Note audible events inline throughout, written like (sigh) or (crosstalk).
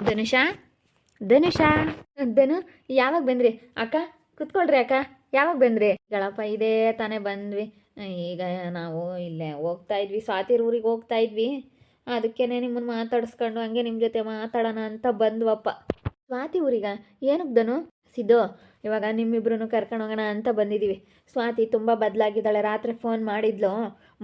ಧನುಷಾ ಧನುಷ ಧನು ಯಾವಾಗ ಬಂದ್ರಿ? ಅಕ್ಕ, ಕುತ್ಕೊಳ್ರಿ ಅಕ್ಕ. ಯಾವಾಗ ಬಂದ್ರಿ? ಗಳಪ್ಪ ಇದೇ ತಾನೇ ಬಂದ್ವಿ. ಈಗ ನಾವು ಇಲ್ಲೇ ಹೋಗ್ತಾ ಇದ್ವಿ. ಸ್ವಾತಿರ್ ಊರಿಗೆ ಹೋಗ್ತಾ ಇದ್ವಿ. ಅದಕ್ಕೇನೆ ನಿಮ್ಮನ್ನು ಮಾತಾಡಿಸ್ಕೊಂಡು ಹಂಗೆ ನಿಮ್ಮ ಜೊತೆ ಮಾತಾಡೋಣ ಅಂತ ಬಂದ್ವಪ್ಪ. ಸ್ವಾತಿ ಊರಿಗ? ಏನಕ್ಕೆ ಧನು ಸಿದ್ದು ಇವಾಗ ನಿಮ್ಮಿಬ್ರು ಕರ್ಕೊಂಡು ಹೋಗೋಣ ಅಂತ ಬಂದಿದ್ದೀವಿ ಸ್ವಾತಿ ತುಂಬ ಬದಲಾಗಿದ್ದಾಳೆ. ರಾತ್ರಿ ಫೋನ್ ಮಾಡಿದ್ಲು,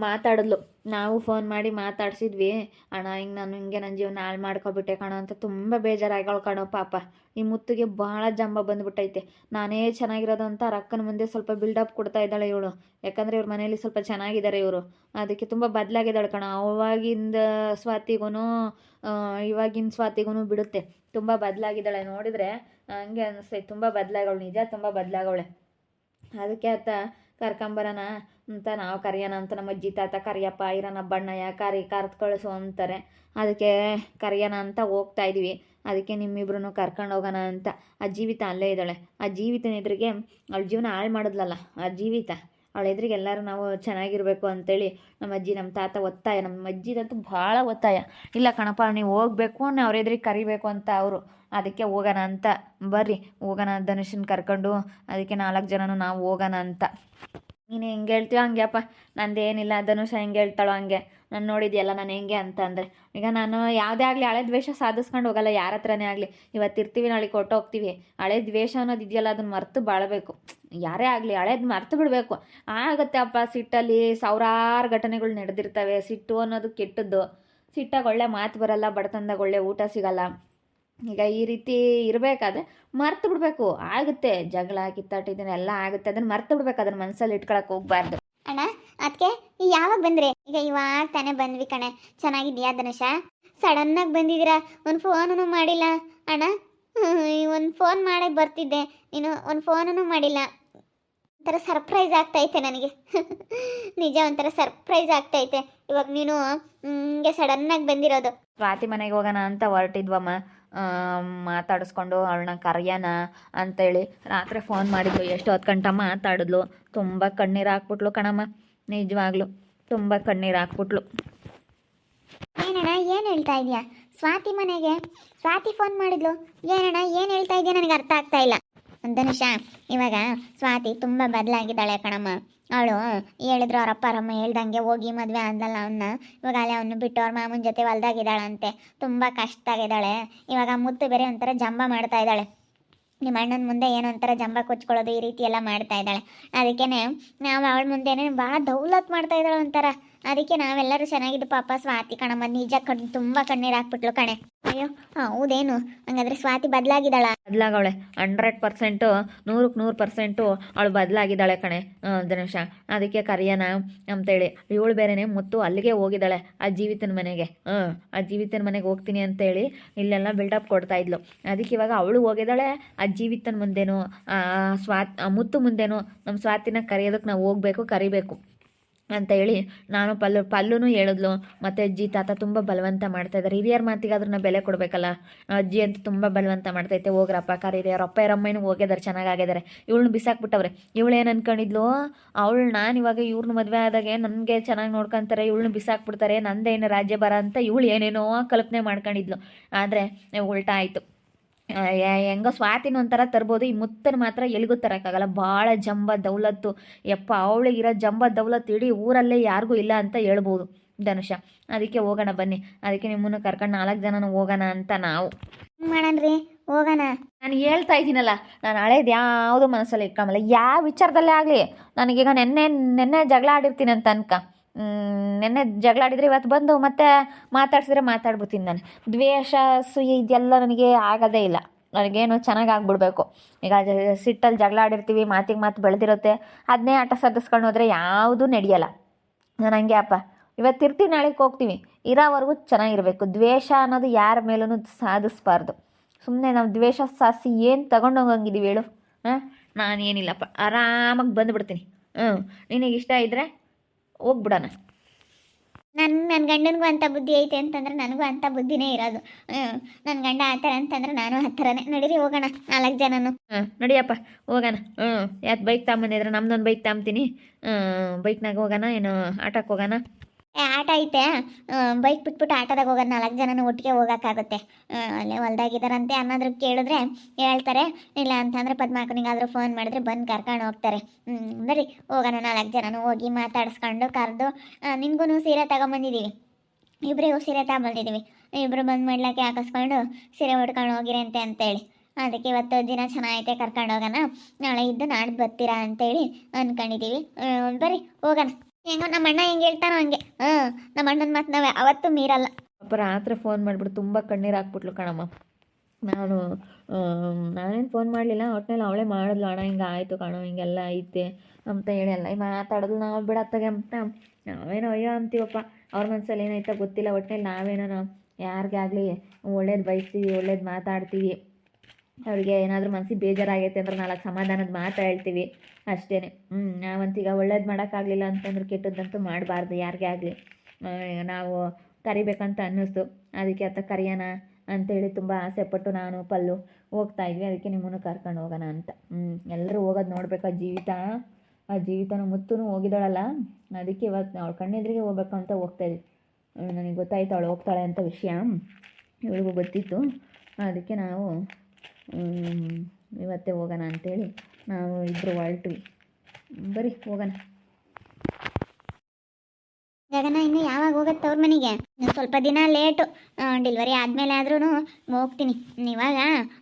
ಮಾತಾಡಿದ್ಲು. ನಾವು ಫೋನ್ ಮಾಡಿ ಮಾತಾಡ್ಸಿದ್ವಿ. ಅಣ್ಣ, ಹಿಂಗೆ ನಾನು ಹಿಂಗೆ ನನ್ನ ಜೀವನ ಹಾಳು ಮಾಡ್ಕೊಬಿಟ್ಟೆ ಕಣೋ ಅಂತ ತುಂಬ ಬೇಜಾರಾಗಳು ಕಣೋ ಪಾಪ. ಈ ಮುತ್ತಿಗೆ ಭಾಳ ಜಂಬ ಬಂದ್ಬಿಟ್ಟೈತೆ. ನಾನೇ ಚೆನ್ನಾಗಿರೋದು ಅಂತ ಅಕ್ಕನ ಮುಂದೆ ಸ್ವಲ್ಪ ಬಿಲ್ಡಪ್ ಕೊಡ್ತಾ ಇದ್ದಾಳೆ ಇವಳು. ಯಾಕಂದರೆ ಇವ್ರ ಮನೇಲಿ ಸ್ವಲ್ಪ ಚೆನ್ನಾಗಿದ್ದಾರೆ ಇವರು. ಅದಕ್ಕೆ ತುಂಬ ಬದಲಾಗಿದ್ದಾಳೆ ಕಣ. ಅವಾಗಿಂದ ಸ್ವಾತಿಗೂ ಇವಾಗಿನ ಸ್ವಾತಿಗೂ ಬಿಡುತ್ತೆ. ತುಂಬ ಬದಲಾಗಿದ್ದಾಳೆ. ನೋಡಿದರೆ, ಹಂಗೆ ಅನಿಸ್ತೈತೆ ತುಂಬ ಬದಲಾಗವಳು ನಿಜ ತುಂಬ ಬದಲಾಗವಳೆ. ಅದಕ್ಕೆ ಆತ ಕರ್ಕೊಂಬರೋಣ ಅಂತ ನಾವು ಕರೆಯೋಣ ಅಂತ ನಮ್ಮ ಅಜ್ಜಿ ತಾತ ಕರಿಯಪ್ಪ ಇರೋಣ ಬಣ್ಣಯ್ಯ, ಕರಿ, ಕರೆದು ಕಳಿಸು, ಅಂತಾರೆ. ಅದಕ್ಕೆ ಕರೆಯೋಣ ಅಂತ ಹೋಗ್ತಾ ಇದ್ದೀವಿ ಅದಕ್ಕೆ ನಿಮ್ಮಿಬ್ರು ಕರ್ಕೊಂಡು ಹೋಗೋಣ, ಅಂತ. ಆ ಜೀವಿತ ಅಲ್ಲೇ ಇದ್ದಾಳೆ. ಆ ಜೀವಿತನ ಎದುರಿಗೆ ಅವಳ ಜೀವನ ಹಾಳು ಮಾಡಿದ್ಲಲ್ಲ, ಆ ಜೀವಿತ. ಅವಳ ಎದುರಿಗೆ ಎಲ್ಲರೂ ನಾವು ಚೆನ್ನಾಗಿರಬೇಕು ಅಂತೇಳಿ ನಮ್ಮ ಅಜ್ಜಿ, ನಮ್ಮ ತಾತ ಒತ್ತಾಯ, ನಮ್ಮ ಅಜ್ಜಿದಂತೂ ಭಾಳ ಒತ್ತಾಯ. ಇಲ್ಲ ಕಣಪ್ಪ, ನೀವು ಹೋಗ್ಬೇಕು ಅನ್ನ ಅವ್ರ ಎದುರಿಗೆ ಕರಿಬೇಕು ಅಂತ ಅವರು. ಅದಕ್ಕೆ ಹೋಗೋಣ ಅಂತ. ಬರ್ರಿ, ಹೋಗೋಣ ಧನುಷನ್ ಕರ್ಕೊಂಡು. ಅದಕ್ಕೆ ನಾಲ್ಕು ಜನನು ನಾವು ಹೋಗೋಣ ಅಂತ. ನೀನು ಹೆಂಗೆ ಹೇಳ್ತೀಯೋ ಹಂಗೆ ಅಪ್ಪ. ನಂದೇನಿಲ್ಲ ಧನುಷ ಹೆಂಗೆ ಹೇಳ್ತಾಳೋ ಹಂಗೆ. ನಾನು ನೋಡಿದ್ಯಲ್ಲ, ನಾನು ಹೆಂಗೆ ಅಂತ ಅಂದರೆ. ಈಗ ನಾನು ಯಾವುದೇ ಆಗಲಿ ಹಳೆ ದ್ವೇಷ ಸಾಧಿಸ್ಕೊಂಡು ಹೋಗಲ್ಲ, ಯಾರ ಹತ್ರನೇ ಆಗಲಿ. ಇವತ್ತು ಇರ್ತೀವಿ, ನಾಳೆ ಕೊಟ್ಟು ಹೋಗ್ತೀವಿ. ಹಳೆ ದ್ವೇಷ ಅನ್ನೋದು ಇದೆಯಲ್ಲ ಅದನ್ನು ಮರೆತು ಬಾಳಬೇಕು. ಯಾರೇ ಆಗಲಿ, ಹಳೇದು ಮರೆತು ಬಿಡಬೇಕು. ಆಗತ್ತೆ ಅಪ್ಪ, ಸಿಟ್ಟಲ್ಲಿ ಸಾವಿರಾರು ಘಟನೆಗಳು ನಡೆದಿರ್ತವೆ. ಸಿಟ್ಟು ಅನ್ನೋದು ಕೆಟ್ಟದ್ದು. ಸಿಟ್ಟಾಗ ಒಳ್ಳೆ ಮಾತು ಬರಲ್ಲ, ಬಡತನದಾಗ ಒಳ್ಳೆ ಊಟ ಸಿಗಲ್ಲ. ಈಗ ಈ ರೀತಿ ಇರಬೇಕಾದ್ರೆ ಮರ್ತು ಬಿಡಬೇಕು. ಆಗುತ್ತೆ. ಜಗಳ ಕಿತ್ತಾಟ ಇದನ್ನೆಲ್ಲ ಆಗುತ್ತೆ. ಅದನ್ನು ಮರ್ತು ಬಿಡ್ಬೇಕು. ಅದನ್ನ ಮನಸ್ಸಲ್ಲಿ ಇಟ್ಕೊಳಕ್ಕೆ ಹೋಗ್ಬಾರ್ದು. ಅಣ್ಣ ಅದಕ್ಕೆ ಯಾವಾಗ ಬಂದ್ರೆ? ಈಗ ಇವಾಗ ತಾನೇ ಬಂದ್ವಿ ಕಣೆ. ಚೆನ್ನಾಗಿದ್ಯಾ ಧನುಷ? ಆಗಿ ಬಂದಿದ್ದೀರಾ? ಒಂದು ಫೋನೂ ಮಾಡಿಲ್ಲ. ಅಣ್ಣ ಒಂದು ಫೋನ್ ಮಾಡಿ ಬರ್ತಿದ್ದೆ. ನೀನು ಒಂದು ಫೋನೂ ಮಾಡಿಲ್ಲ. ಒಂಥರ ಸರ್ಪ್ರೈಸ್ ಆಗ್ತೈತೆ ನನಗೆ. (laughs) ನಿಜ ಒಂಥರ ಸರ್ಪ್ರೈಸ್ ಆಗ್ತೈತೆ. ಇವಾಗ ನೀನು ಹಿಂಗೆ ಸಡನ್ನಾಗಿ ಬಂದಿರೋದು. ಸ್ವಾತಿ ಮನೆಗೆ ಹೋಗೋಣ ಅಂತ ಹೊರಟಿದ್ವಮ್ಮ. ಮಾತಾಡಿಸ್ಕೊಂಡು ಅವಳನ್ನ ಕರೆಯೋಣ ಅಂತೇಳಿ ರಾತ್ರಿ ಫೋನ್ ಮಾಡಿದ್ಲು. ಎಷ್ಟು ಹೊತ್ತು ಗಂಟ ಮಾತಾಡಿದ್ಲು. ತುಂಬ ಕಣ್ಣೀರು ಹಾಕ್ಬಿಟ್ಲು ಕಣಮ್ಮ. ನಿಜವಾಗ್ಲು ತುಂಬ ಕಣ್ಣೀರು ಹಾಕ್ಬಿಟ್ಲು. ಏನಣ್ಣ ಏನು ಹೇಳ್ತಾ ಇದೆಯಾ? ಸ್ವಾತಿ ಮನೆಗೆ ಸ್ವಾತಿ ಫೋನ್ ಮಾಡಿದ್ಲು. ಏನಣ್ಣ ಏನು ಹೇಳ್ತಾ ಇದೆಯಾ? ನನಗೆ ಅರ್ಥ ಆಗ್ತಾ ಇಲ್ಲ. ಧನುಷ ಇವಾಗ ಸ್ವಾತಿ ತುಂಬ ಬದಲಾಗಿದ್ದಾಳೆ ಕಣಮ್ಮ. ಅವಳು, ಹೇಳಿದ್ರು ಅವ್ರ ಅಪ್ಪ ಅವರಮ್ಮ ಹೇಳ್ದಂಗೆ ಹೋಗಿ ಮದುವೆ ಆದಲ್ಲ ಅವನ್ನ ಇವಾಗ ಅಲ್ಲೇ ಅವನು ಬಿಟ್ಟು ಅವ್ರ ಮಾಮನ ಜೊತೆ ಹೊಲ್ದಾಗಿದ್ದಾಳಂತೆ. ತುಂಬ ಕಷ್ಟ ಆಗಿದ್ದಾಳೆ ಇವಾಗ ಮುತ್ತು ಬೇರೆ ಒಂಥರ ಜಂಬ ಮಾಡ್ತಾ ಇದ್ದಾಳೆ. ನಿಮ್ಮ ಅಣ್ಣನ ಮುಂದೆ ಏನೋ ಒಂಥರ ಜಂಬ ಕೊಚ್ಕೊಳ್ಳೋದು ಈ ರೀತಿ ಎಲ್ಲ ಮಾಡ್ತಾ ಇದ್ದಾಳೆ. ಅದಕ್ಕೇನೆ ನಾವು ಅವಳ ಮುಂದೆನೆ ಭಾಳ ದೌಲತ್ ಮಾಡ್ತಾ ಇದ್ದಾಳೆ ಒಂಥರ. ಅದಕ್ಕೆ ನಾವೆಲ್ಲರೂ ಚೆನ್ನಾಗಿದ್ದು. ಪಾಪ ಸ್ವಾತಿ ಕಣಮ್ಮ ನಿಜ ಕಣ್, ತುಂಬ ಕಣ್ಣೀರು ಹಾಕ್ಬಿಟ್ಲು ಕಣೆ. ಅಯ್ಯೋ, ಹೌದೇನು? ಹಂಗಾದ್ರೆ ಸ್ವಾತಿ ಬದಲಾಗಿದ್ದಾಳ? ಬದಲಾಗವಳೆ. ಹಂಡ್ರೆಡ್ ಪರ್ಸೆಂಟು ನೂರಕ್ಕೆ ನೂರು ಪರ್ಸೆಂಟು ಅವಳು ಬದಲಾಗಿದ್ದಾಳೆ ಕಣೆ. ಧನುಷ ಅದಕ್ಕೆ ಕರೆಯೋಣ ಅಂತೇಳಿ. ಇವಳು ಬೇರೆನೆ ಮುತ್ತು ಅಲ್ಲಿಗೆ ಹೋಗಿದ್ದಾಳೆ, ಆ ಜೀವಿತನ ಮನೆಗೆ. ಹಾಂ ಆ ಜೀವಿತನ ಮನೆಗೆ ಹೋಗ್ತೀನಿ ಅಂತೇಳಿ ಇಲ್ಲೆಲ್ಲ ಬಿಲ್ಡಪ್ ಕೊಡ್ತಾ ಇದ್ಲು. ಅದಕ್ಕೆ ಇವಾಗ ಅವಳು ಹೋಗಿದ್ದಾಳೆ, ಆ ಜೀವಿತನ ಮುಂದೇನು ಸ್ವಾತ್ ಮುತ್ತು ಮುಂದೇನು. ನಮ್ಮ ಸ್ವಾತಿನ ಕರೆಯೋದಕ್ಕೆ ನಾವು ಹೋಗ್ಬೇಕು, ಕರಿಬೇಕು. ಅಂತ ಹೇಳಿ ನಾನು ಪಲ್ಲು, ಪಲ್ಲುನು ಹೇಳಿದ್ಲು. ಮತ್ತು ಅಜ್ಜಿ, ತಾತ ತುಂಬ ಬಲವಂತ ಮಾಡ್ತಾ ಇದ್ದಾರೆ. ಹಿರಿಯರ ಮಾತಿಗೆ ನಾವು ಬೆಲೆ ಕೊಡಬೇಕಲ್ಲ? ಅಜ್ಜಿ ಅಂತ ತುಂಬ ಬಲವಂತ ಮಾಡ್ತೈತೆ ಹೋಗ್ರಪ್ಪ ಕರೀರಿ ಅವ್ರ ಅಪ್ಪ, ಅಮ್ಮನೂ ಹೋಗಿದ್ದಾರೆ, ಚೆನ್ನಾಗಾಗಿದ್ದಾರೆ. ಇವಳನ್ನ ಬಿಸಾಕ್ಬಿಟ್ಟವ್ರೆ. ಇವಳು ಏನು ಅನ್ಕೊಂಡಿದ್ಲು? ಅವಳು, ನಾನು ಇವಾಗ ಇವ್ರನ್ನ ಮದುವೆ ಆದಾಗೆ ನನಗೆ ಚೆನ್ನಾಗಿ ನೋಡ್ಕೊಂತಾರೆ. ಇವಳನ್ನ ಬಿಸಾಕ್ಬಿಡ್ತಾರೆ. ನಂದೇನು ರಾಜ್ಯ ಬರ ಅಂತ ಇವಳು ಏನೇನೋ ಕಲ್ಪನೆ ಮಾಡ್ಕೊಂಡಿದ್ಲು. ಆದರೆ, ಉಲ್ಟಾ ಆಯಿತು. ಹೆಂಗೋ ಸ್ವಾತಿನ ಒಂಥರ ತರ್ಬೋದು. ಈ ಮುತ್ತನ ಮಾತ್ರ ಎಲ್ಲಿಗೂ ತರೋಕ್ಕಾಗಲ್ಲ. ಭಾಳ ಜಂಬ ದೌಲತ್ತು. ಯಪ್ಪ ಅವಳಿಗಿರೋ ಜಂಬ ದೌಲತ್ತು ಇಡೀ ಊರಲ್ಲೇ ಯಾರಿಗೂ ಇಲ್ಲ ಅಂತ ಹೇಳ್ಬೋದು ಧನುಷ. ಅದಕ್ಕೆ ಹೋಗೋಣ ಬನ್ನಿ. ಅದಕ್ಕೆ ನಿಮ್ಮನ್ನು ಕರ್ಕೊಂಡು ನಾಲ್ಕು ಜನನ ಹೋಗೋಣ ಅಂತ ನಾವು. ಮಾಡಣ್ರಿ? ಹೋಗೋಣ. ನಾನು ಹೇಳ್ತಾ ಇದ್ದೀನಲ್ಲ ನಾನು ಹಳೇದು ಯಾವುದು ಮನಸ್ಸಲ್ಲಿ ಇಟ್ಕೊಂಬಲ್ಲ. ಯಾವ ವಿಚಾರದಲ್ಲೇ ಆಗಲಿ ನನಗೀಗ ನೆನ್ನೆ ನೆನ್ನೆ ಜಗಳ ಆಡಿರ್ತೀನಿ ಅಂತ ಅನ್ಕ. ನೆನ್ನೆ ಜಗಳ ಆಡಿದ್ರೆ ಇವತ್ತು ಬಂದು ಮತ್ತೆ ಮಾತಾಡ್ಸಿದ್ರೆ ಮಾತಾಡ್ಬಿಡ್ತೀನಿ ನಾನು. ದ್ವೇಷ ಸುಯಿ ಇದೆಲ್ಲ ನನಗೆ ಆಗೋದೇ ಇಲ್ಲ. ನನಗೇನು ಚೆನ್ನಾಗಿ ಆಗ್ಬಿಡ್ಬೇಕು. ಈಗ ಸಿಟ್ಟಲ್ಲಿ ಜಗಳ ಆಡಿರ್ತೀವಿ, ಮಾತಿಗೆ ಮಾತು ಬೆಳೆದಿರುತ್ತೆ. ಅದನ್ನೇ ಆಟ ಸದಿಸ್ಕೊಂಡು ಹೋದರೆ ಯಾವುದೂ ನಡೆಯಲ್ಲ. ನಾನು ಹಂಗೆ ಅಪ್ಪ. ಇವತ್ತು ಇರ್ತೀವಿ ನಾಳೆಗೆ ಹೋಗ್ತೀವಿ. ಇರೋವರೆಗೂ ಚೆನ್ನಾಗಿರಬೇಕು. ದ್ವೇಷ ಅನ್ನೋದು ಯಾರ ಮೇಲೂ ಸಾಧಿಸ್ಬಾರ್ದು. ಸುಮ್ಮನೆ ನಾವು ದ್ವೇಷ ಸಾಸಿ ಏನು ತಗೊಂಡೋಗಂಗಿದ್ದೀವಿ ಹೇಳು. ಹಾಂ? ನಾನೇನಿಲ್ಲಪ್ಪ. ಆರಾಮಾಗಿ ಬಂದುಬಿಡ್ತೀನಿ. ಹ್ಞೂ ನಿನಗೆ ಇಷ್ಟ ಇದ್ದರೆ ಹೋಗ್ಬಿಡೋಣ. ನನ್ನ ನನ್ನ ಗಂಡನಿಗೂ ಅಂಥ ಬುದ್ಧಿ ಐತೆ ಅಂತಂದ್ರೆ ನನಗೂ ಅಂಥ ಬುದ್ಧಿನೇ ಇರೋದು. ನನ್ನ ಗಂಡ ಆ ಥರ ಅಂತಂದ್ರೆ ನಾನು ಆ ಥರನೇ. ನಡೀರಿ ಹೋಗೋಣ ನಾಲ್ಕು ಜನನು. ಹಾಂ ನಡಿಯಪ್ಪ ಹೋಗೋಣ. ಹ್ಞೂ ಯಾಕೆ ಬೈಕ್ ತಗೊಂಬಂದಿದ್ರೆ ನಮ್ದೊಂದು ಬೈಕ್ ತಗೊಂತೀನಿ ಬೈಕ್ನಾಗ ಹೋಗೋಣ ಏನು ಆಟೋಕ್ಕೆ ಹೋಗೋಣ? ಆಟ ಐತೆ. ಬೈಕ್ ಬಿಟ್ಬಿಟ್ಟು ಆಟೋದಾಗ ಹೋಗೋದು ನಾಲ್ಕು ಜನನೂ ಒಟ್ಟಿಗೆ ಹೋಗೋಕ್ಕಾಗುತ್ತೆ ಅಲ್ಲೇ ಹೊಲ್ದಾಗಿದ್ದಾರಂತೆ. ಅನ್ನೋದ್ರ ಕೇಳಿದ್ರೆ ಹೇಳ್ತಾರೆ. ಇಲ್ಲ ಅಂತಂದರೆ ಪದ್ಮಾಕನಿಗಾದರೂ ಫೋನ್ ಮಾಡಿದ್ರೆ ಬಂದು ಕರ್ಕೊಂಡು ಹೋಗ್ತಾರೆ. ಹ್ಞೂ ಬರೀ ಹೋಗೋಣ ನಾಲ್ಕು ಜನನು ಹೋಗಿ ಮಾತಾಡಿಸ್ಕೊಂಡು ಕರೆದು ನಿನ್ಗೂ ಸೀರೆ ತಗೊಂಬಂದಿದ್ದೀವಿ ಇಬ್ಬರಿಗೂ ಸೀರೆ ತಗೊಂಬಂದಿದ್ದೀವಿ ಇಬ್ಬರು ಬಂದು ಮಾಡ್ಲಕ್ಕೆ ಹಾಕಿಸ್ಕೊಂಡು ಸೀರೆ ಉಟ್ಕೊಂಡು ಹೋಗಿರಂತೆ ಅಂತೇಳಿ. ಅದಕ್ಕೆ ಇವತ್ತು ದಿನ ಚೆನ್ನಾಗೈತೆ, ಕರ್ಕೊಂಡು ಹೋಗೋಣ. ನಾಳೆ ಇದ್ದು ನಾಡ್ದು ಬರ್ತೀರಾ ಅಂತೇಳಿ ಅಂದ್ಕೊಂಡಿದ್ದೀವಿ ಬರೀ ಬರ್ರಿ ಹೋಗೋಣ. ಹೆಂಗೋ ನಮ್ಮ ಅಣ್ಣ ಹೆಂಗೆ ಹೇಳ್ತಾನೋ ಹಂಗೆ. ಹಾಂ ನಮ್ಮ ಅಣ್ಣನ ಮಾತು ನಾವು ಅವತ್ತು ಮೀರಲ್ಲ. ಪಾಪ ರಾತ್ರಿ ಫೋನ್ ಮಾಡಿಬಿಟ್ಟು ತುಂಬ ಕಣ್ಣೀರು ಹಾಕ್ಬಿಟ್ಲು ಕಣಮ್ಮ. ನಾನು ನಾನೇನು ಫೋನ್ ಮಾಡಲಿಲ್ಲ ಒಟ್ಟಿನಲ್ಲಿ ಅವಳೇ ಮಾಡಿದ್ಲು, ಅಣ್ಣ, ಹಿಂಗೆ ಆಯಿತು ಕಣೋ, ಹಿಂಗೆಲ್ಲ ಐತೆ ಅಂತ ಹೇಳಿ ಎಲ್ಲ. ಮಾತಾಡೋದು ನಾವು ಬಿಡತ್ತಾಗೆ ಅಂತ. ನಾವೇನೋ ಅಯ್ಯೋ ಅಂತೀವಪ್ಪ. ಅವ್ರ ಮನಸ್ಸಲ್ಲಿ ಏನೈತ ಗೊತ್ತಿಲ್ಲ ಒಟ್ಟಿನಲ್ಲಿ ನಾವೇನೋ ಯಾರಿಗಾಗಲಿ ಒಳ್ಳೇದು ಬಯಸ್ತೀವಿ, ಒಳ್ಳೇದು ಮಾತಾಡ್ತೀವಿ. ಅವಳಿಗೆ ಏನಾದರೂ ಮನ್ಸಿಗೆ ಬೇಜಾರಾಗೈತೆ ಅಂದ್ರೆ ನಾಲ್ಕು ಸಮಾಧಾನದ ಮಾತು ಹೇಳ್ತೀವಿ ಅಷ್ಟೇ ಹ್ಞೂ ನಾವಂತೀಗ ಒಳ್ಳೇದು ಮಾಡೋಕ್ಕಾಗಲಿಲ್ಲ ಅಂತಂದ್ರೆ ಕೆಟ್ಟದ್ದಂತೂ ಮಾಡಬಾರ್ದು, ಯಾರಿಗೇ ಆಗಲಿ. ನಾವು ಕರಿಬೇಕಂತ ಅನ್ನಿಸ್ತು. ಅದಕ್ಕೆ ಅತ್ತ ಕರಿಯೋಣ ಅಂತೇಳಿ ತುಂಬ ಆಸೆಪಟ್ಟು ನಾನು ಪಲ್ಲು ಹೋಗ್ತಾ ಇದ್ವಿ. ಅದಕ್ಕೆ ನಿಮ್ಮನ್ನು ಕರ್ಕೊಂಡು ಹೋಗೋಣ ಅಂತ. ಎಲ್ಲರೂ ಹೋಗೋದು ನೋಡ್ಬೇಕು. ಆ ಜೀವಿತ, ಆ ಜೀವಿತನ ಮುತ್ತೂ ಹೋಗಿದ್ದಾಳಲ್ಲ? ಅದಕ್ಕೆ ಇವತ್ತು ಅವಳ ಕಣ್ಣೆದ್ರಿಗೆ ಹೋಗ್ಬೇಕು ಅಂತ ಹೋಗ್ತಾ ಇದ್ವಿ. ನನಗೆ ಗೊತ್ತಾಯ್ತು ಅವಳು ಹೋಗ್ತಾಳೆ ಅಂತ ವಿಷಯ. ಇವಳಿಗೂ ಗೊತ್ತಿತ್ತು. ಅದಕ್ಕೆ ನಾವು ಇವತ್ತೇ ಹೋಗೋಣ ಅಂಥೇಳಿ ನಾವು ಇಬ್ಬರು ಹೊರಟ್ವಿ. ಬರೀ ಹೋಗೋಣ. ಗಗನ, ಇನ್ನು ಯಾವಾಗ ಹೋಗತ್ತೆ ಅವ್ರ ಮನೆಗೆ? ಸ್ವಲ್ಪ ದಿನ ಲೇಟು. ಡೆಲಿವರಿ ಆದಮೇಲೆ ಆದ್ರೂ ಹೋಗ್ತೀನಿ. ಇವಾಗ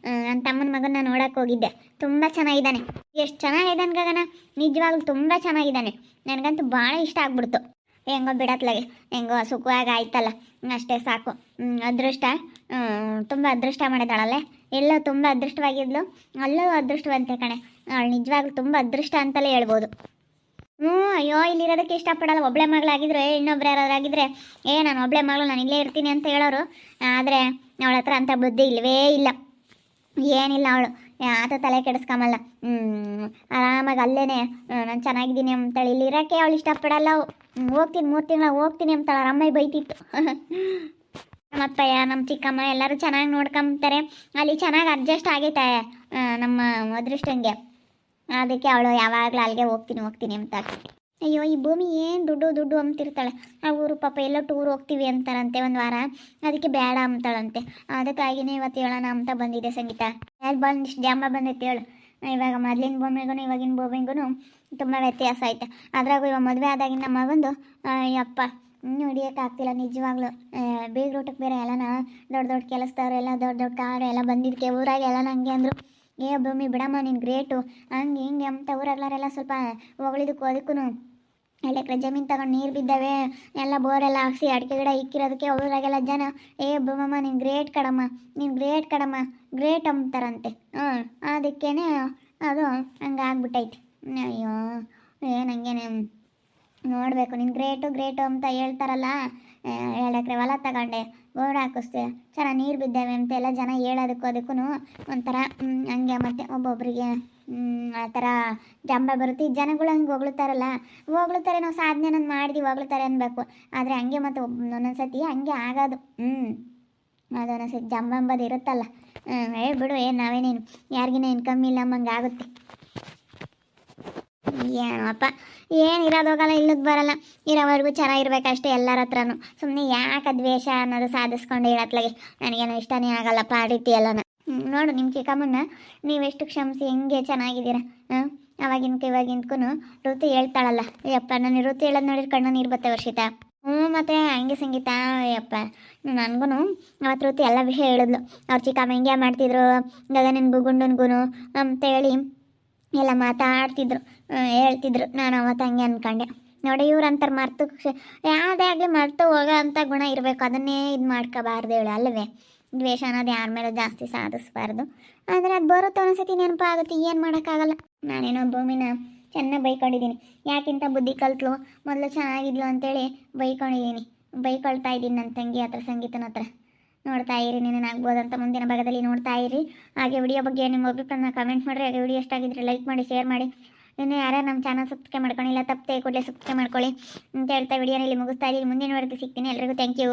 ನನ್ನ ತಮ್ಮನ ಮಗನ ನೋಡಕ್ಕೆ ಹೋಗಿದ್ದೆ. ತುಂಬ ಚೆನ್ನಾಗಿದ್ದಾನೆ. ಎಷ್ಟು ಚೆನ್ನಾಗಿದ್ದಾನೆ ಗಗನ? ನಿಜವಾಗ್ಲೂ ತುಂಬ ಚೆನ್ನಾಗಿದ್ದಾನೆ. ನನಗಂತೂ ಭಾಳ ಇಷ್ಟ ಆಗ್ಬಿಡ್ತು. ಹೆಂಗೋ ಬಿಡತ್ಲಾಗೆ. ಹೆಂಗೋ ಸುಖವಾಗಿ ಆಯ್ತಲ್ಲ. ಅಷ್ಟೇ ಸಾಕು. ಅದೃಷ್ಟ ತುಂಬ ಅದೃಷ್ಟ ಮಾಡಿದಾಳಲ್ಲೇ. ಎಲ್ಲೋ ತುಂಬ ಅದೃಷ್ಟವಾಗಿದ್ಲು. ಅಲ್ಲೂ ಅದೃಷ್ಟವಂತೆ ಕಣೆ. ಅವಳು ನಿಜವಾಗ್ಲೂ ತುಂಬ ಅದೃಷ್ಟ ಅಂತಲೇ ಹೇಳ್ಬೋದು. ಹ್ಞೂ, ಅಯ್ಯೋ, ಇಲ್ಲಿರೋದಕ್ಕೆ ಇಷ್ಟಪಡಲ್ಲ. ಒಬ್ಳೆ ಮಗಳಾಗಿದ್ರೆ, ಇನ್ನೊಬ್ರು ಯಾರಾದ್ರಾಗಿದ್ರೆ, ಏ, ನಾನು ಒಬ್ಳೆ ಮಗಳು, ನಾನು ಇಲ್ಲೇ ಇರ್ತೀನಿ ಅಂತ ಹೇಳೋರು. ಆದರೆ ಅವಳ ಹತ್ರ ಅಂಥ ಬುದ್ಧಿ ಇಲ್ಲವೇ ಇಲ್ಲ. ಏನಿಲ್ಲ ಅವಳು. ಆತ ತಲೆ ಕೆಡಿಸ್ಕೊಂಬಲ್ಲ. ಆರಾಮಾಗಿ ಅಲ್ಲೇ ನಾನು ಚೆನ್ನಾಗಿದ್ದೀನಿ ಅಂತೇಳಿ. ಇಲ್ಲಿ ಇರೋಕ್ಕೆ ಅವಳು ಇಷ್ಟಪಡಲ್ಲ ಹೋಗ್ತೀನಿ ಮೂರು ತಿಂಗಳ ಹೋಗ್ತೀನಿ ಅಂತಾಳೆ ಅವ್ರ ಅಮ್ಮ ಬೈತಿತ್ತು. (laughs) ನಮ್ಮ ಅಪ್ಪಯ್ಯ ನಮ್ಮ ಚಿಕ್ಕಮ್ಮ ಎಲ್ಲರೂ ಚೆನ್ನಾಗಿ ನೋಡ್ಕೊಂತಾರೆ. ಅಲ್ಲಿ ಚೆನ್ನಾಗಿ ಅಡ್ಜಸ್ಟ್ ಆಗೈತೆ ನಮ್ಮ ಅದೃಷ್ಟಂಗೆ. ಅದಕ್ಕೆ ಅವಳು ಯಾವಾಗಲೂ ಅಲ್ಲಿಗೆ ಹೋಗ್ತೀನಿ ಹೋಗ್ತೀನಿ ಅಂತ. ಅಯ್ಯೋ, ಈ ಭೂಮಿ ಏನು ದುಡ್ಡು ದುಡ್ಡು ಅಂತಿರ್ತಾಳೆ ಆ ಊರು ಪಾಪ ಎಲ್ಲೋ ಟೂರ್ ಹೋಗ್ತೀವಿ ಅಂತಾರಂತೆ ಒಂದು ವಾರ. ಅದಕ್ಕೆ ಬೇಡ ಅಂತಾಳಂತೆ. ಅದಕ್ಕಾಗಿನೇ ಇವತ್ತು ಹೇಳೋಣ ಅಂತ ಬಂದಿದೆ ಸಂಗೀತ. ಅಲ್ಲಿ ಬಂದು ಇಷ್ಟು ಜಾಂಬ ಬಂದೈತೆ ಹೇಳು. ಇವಾಗ ಮೊದಲಿನ ಭೂಮಿಗೂ ಇವಾಗಿನ ಭೂಮಿಗೂ ತುಂಬ ವ್ಯತ್ಯಾಸ ಐತೆ. ಅದ್ರಾಗೂ ಇವಾಗ ಮದುವೆ ಆದಾಗಿನ ಮಗಂದು ಯಪ್ಪ ಹಿಡಿಯೋಕ್ಕಾಗ್ತಿಲ್ಲ ನಿಜವಾಗ್ಲೂ. ಬೀಗ್ರೂಟಕ್ಕೆ ಬೇರೆ ಎಲ್ಲನ ದೊಡ್ಡ ದೊಡ್ಡ ಕೆಲಸದವ್ರೆಲ್ಲ ದೊಡ್ಡ ದೊಡ್ಡ ಕಾರು, ಎಲ್ಲ ಬಂದಿದ್ದಕ್ಕೆ ಊರಾಗ ಎಲ್ಲ ಹಂಗೆ ಅಂದರು. ಏ, ಭೂಮಿ ಬಿಡಮ್ಮ ನೀನು ಗ್ರೇಟು. ಹಂಗೆ ಹಿಂಗೆ ಅಂತ ಊರಾಗ್ಲಾರೆಲ್ಲ ಸ್ವಲ್ಪ ಹೊಗಳಿದಕ್ಕೂ ಅದಕ್ಕೂ ಎಲ್ಲ ಎಕರೆ ಜಮೀನು ತಗೊಂಡು ನೀರು ಬಿದ್ದಾವೆ, ಎಲ್ಲ ಬೋರೆಲ್ಲ ಹಾಕ್ಸಿ ಅಡಿಕೆ ಗಿಡ ಇಕ್ಕಿರೋದಕ್ಕೆ ಊರಾಗೆಲ್ಲ ಜನ, ಏ ಬೊಮ್ಮಮ್ಮ, ನೀನು ಗ್ರೇಟ್ ಕಡಮ್ಮ, ನೀನು ಗ್ರೇಟ್ ಕಡಮ್ಮ, ಗ್ರೇಟ್ ಅಂತಾರಂತೆ ಹಾಂ, ಅದಕ್ಕೇನೆ ಅದು ಹಂಗೆ ಅಯ್ಯೋ ಏನು ಹಂಗೇನೆ ನೋಡಬೇಕು, ನೀನು ಗ್ರೇಟು ಗ್ರೇಟು ಅಂತ ಹೇಳ್ತಾರಲ್ಲ ಎರಡು ಎಕರೆ ಹೊಲ ತಗೊಂಡೆ ಬೋರ್ಡ್ ಹಾಕಿಸ್ತೆ ಚೆನ್ನಾಗಿ ನೀರು ಬಿದ್ದಾವೆ ಅಂತ ಎಲ್ಲ ಜನ ಹೇಳೋದಕ್ಕೂ ಅದಕ್ಕೂ ಒಂಥರ ಹಂಗೆ ಮತ್ತೆ ಒಬ್ಬೊಬ್ಬರಿಗೆ ಆ ಥರ ಜಂಬ ಬರುತ್ತೆ. ಈ ಜನಗಳು ಹಂಗೆ ಹೊಗಳ್ತಾರಲ್ಲ, ಹೊಗಳ್ತಾರೆ, ನಾವು ಸಾಧನೆ ನಾನು ಮಾಡಿದ್ವಿ, ಹೊಗಳ್ತಾರೆ ಅನ್ಬೇಕು. ಆದರೆ ಹಂಗೆ ಮತ್ತು ಒಂದೊಂದು ಸತಿ ಹಂಗೆ ಆಗೋದು. ಹ್ಞೂ ಅದು ಒಂದೊಂದು ಸತಿ ಜಂಬ ಅಂಬದು ಇರುತ್ತಲ್ಲ. ಹ್ಞೂ ಏ ಬಿಡು, ಏನು ನಾವೇನೇನು ಯಾರಿಗಿನ ಇನ್ಕಮ್ ಇಲ್ಲ ಅಂಬಂಗೆ ಆಗುತ್ತೆ. ಏನಪ್ಪ, ಏನು ಇರೋದು ಹೋಗಲ್ಲ, ಇಲ್ಲದ ಬರಲ್ಲ. ಇರೋವರೆಗೂ ಚೆನ್ನಾಗಿರ್ಬೇಕಷ್ಟೇ ಎಲ್ಲರ ಹತ್ರನೂ. ಸುಮ್ಮನೆ ಯಾಕೆ ದ್ವೇಷ ಅನ್ನೋದು ಸಾಧಿಸ್ಕೊಂಡು ಇರತ್ಲಾಗೆ. ನನಗೇನು ಇಷ್ಟನೇ ಆಗಲ್ಲಪ್ಪ ಆ ರೀತಿ ಎಲ್ಲನ. ನೋಡು ನಿಮ್ಮ ಚಿಕ್ಕಮ್ಮನ ನೀವೆಷ್ಟು ಕ್ಷಮಿಸಿ ಹೆಂಗೆ ಚೆನ್ನಾಗಿದ್ದೀರಾ? ಹಾಂ ಅವಾಗಿನ್ಕ ಇವಾಗಿನ್ಕೂ ಋತು ಹೇಳ್ತಾಳಲ್ಲ. ಯಪ್ಪ ನಾನು ಋತು ಹೇಳೋದು ನೋಡಿದ್ರೆ ಕಣ್ಣು ನೀರು ಬತ್ತೆ ವರ್ಷಿತ. ಹ್ಞೂ ಮತ್ತೆ ಹಂಗೆ ಸಂಗೀತ, ಯಪ್ಪ. ನನಗೂ ಅವತ್ತು ಋತು ಎಲ್ಲ ವಿಷಯ ಹೇಳಿದ್ಲು. ಅವ್ರ ಚಿಕ್ಕಮ್ಮ ಹೆಂಗೆ ಮಾಡ್ತಿದ್ರು, ಗಗನನ್ಗೂ ಗುಂಡನ್ಗೂ ಅಂತೇಳಿ ಎಲ್ಲ ಮಾತಾಡ್ತಿದ್ರು ಹೇಳ್ತಿದ್ರು. ನಾನು ಅವತ್ತು ಹಂಗೆ ಅಂದ್ಕೊಂಡೆ ನೋಡಿ, ಇವ್ರು ಅಂತಾರೆ ಮರ್ತು ಯಾವುದೇ ಆಗಲಿ ಮರ್ತು ಹೋಗೋ ಅಂಥ ಗುಣ ಇರಬೇಕು. ಅದನ್ನೇ ಇದು ಮಾಡ್ಕೋಬಾರ್ದು ಹೇಳು ಅಲ್ಲವೇ ದ್ವೇಷ ಅನ್ನೋದು ಯಾರ ಮೇಲೂ ಜಾಸ್ತಿ ಸಾಧಿಸಬಾರ್ದು. ಆದರೆ ಅದು ಬರುತ್ತೆ ಒಂದೊಂದ್ಸತಿ ನೆನಪಾಗುತ್ತೆ ಏನು ಮಾಡೋಕ್ಕಾಗಲ್ಲ. ನಾನೇನೋ ಭೂಮಿನ ಚೆನ್ನಾಗಿ ಬೈಕೊಂಡಿದ್ದೀನಿ. ಯಾಕಿಂತ ಬುದ್ಧಿ ಕಲ್ತಲು, ಮೊದಲು ಚೆನ್ನಾಗಿದ್ಲು ಅಂತೇಳಿ ಬೈಕೊಂಡಿದ್ದೀನಿ. ಬೈಕೊಳ್ತಾ ಇದ್ದೀನಿ ನನ್ನ ತಂಗಿ ಹತ್ರ, ಸಂಗೀತನ ಹತ್ರ. ನೋಡ್ತಾ ಇರಿ ನೀನು ಅಂತ ಮುಂದಿನ ಭಾಗದಲ್ಲಿ ನೋಡ್ತಾ ಇರಿ. ಹಾಗೆ ವಿಡಿಯೋ ಬಗ್ಗೆ ನಿಮ್ಮ ಅಭಿಪ್ರಾಯನ ಕಮೆಂಟ್ ಮಾಡಿರಿ. ಹಾಗೆ ವಿಡಿಯೋ ಎಷ್ಟಾಗಿದ್ರೆ ಲೈಕ್ ಮಾಡಿ ಶೇರ್ ಮಾಡಿ. ಇನ್ನು ಯಾರ್ಯಾರು ನಮ್ಮ ಚಾನಲ್ ಸಬ್ಸ್ಕ್ರೈಬ್ ಮಾಡ್ಕೊಂಡಿಲ್ಲ, ತಪ್ಪದೆ ಕೂಡಲೇ ಸಬ್ಸ್ಕ್ರೈಬ್ ಮಾಡ್ಕೊಳ್ಳಿ. ಅಂತ ಹೇಳ್ತಾ ವಿಡಿಯೋನಲ್ಲಿ ಮುಗಿಸ್ತಾ ಇದ್ದೀನಿ. ಮುಂದಿನ ವರೆಗೂ ಸಿಗ್ತೀನಿ. ಎಲ್ರಿಗೂ ಥ್ಯಾಂಕ್ ಯು